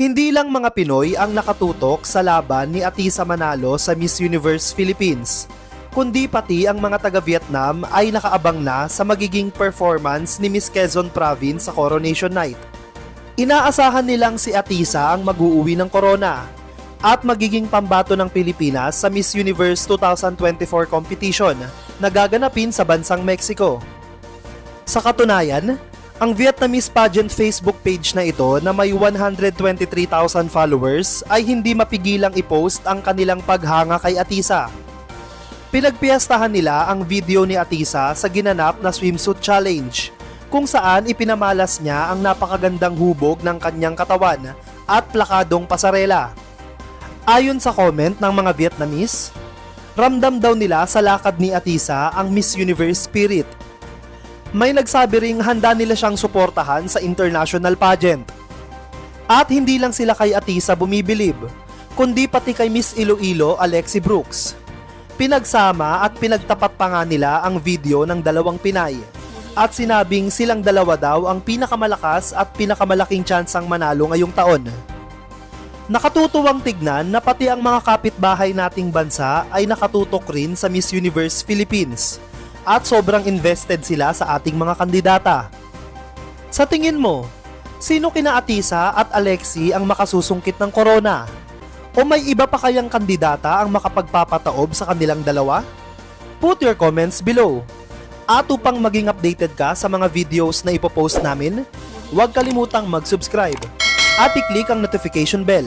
Hindi lang mga Pinoy ang nakatutok sa laban ni Atisa Manalo sa Miss Universe Philippines, kundi pati ang mga taga-Vietnam ay nakaabang na sa magiging performance ni Miss Quezon Province sa Coronation Night. Inaasahan nilang si Atisa ang mag-uuwi ng corona at magiging pambato ng Pilipinas sa Miss Universe 2024 competition na gaganapin sa bansang Mexico. Sa katunayan, ang Vietnamese pageant Facebook page na ito na may 123,000 followers ay hindi mapigilang i-post ang kanilang paghanga kay Atisa. Pinagpiyastahan nila ang video ni Atisa sa ginanap na swimsuit challenge kung saan ipinamalas niya ang napakagandang hubog ng kanyang katawan at plakadong pasarela. Ayon sa comment ng mga Vietnamese, ramdam daw nila sa lakad ni Atisa ang Miss Universe spirit may nagsabi ring handa nila siyang suportahan sa international pageant. At hindi lang sila kay Atisa bumibilib, kundi pati kay Miss Iloilo Alexi Brooks. Pinagsama at pinagtapat pa nga nila ang video ng dalawang Pinay at sinabing silang dalawa daw ang pinakamalakas at pinakamalaking tsansang manalo ngayong taon. Nakatutuwang tignan na pati ang mga kapitbahay nating bansa ay nakatutok rin sa Miss Universe Philippines at sobrang invested sila sa ating mga kandidata. Sa tingin mo, sino kina Atisa at Alexi ang makasusungkit ng corona? O may iba pa kayang kandidata ang makapagpapataob sa kanilang dalawa? Put your comments below. At upang maging updated ka sa mga videos na ipopost namin, huwag kalimutang mag-subscribe at i-click ang notification bell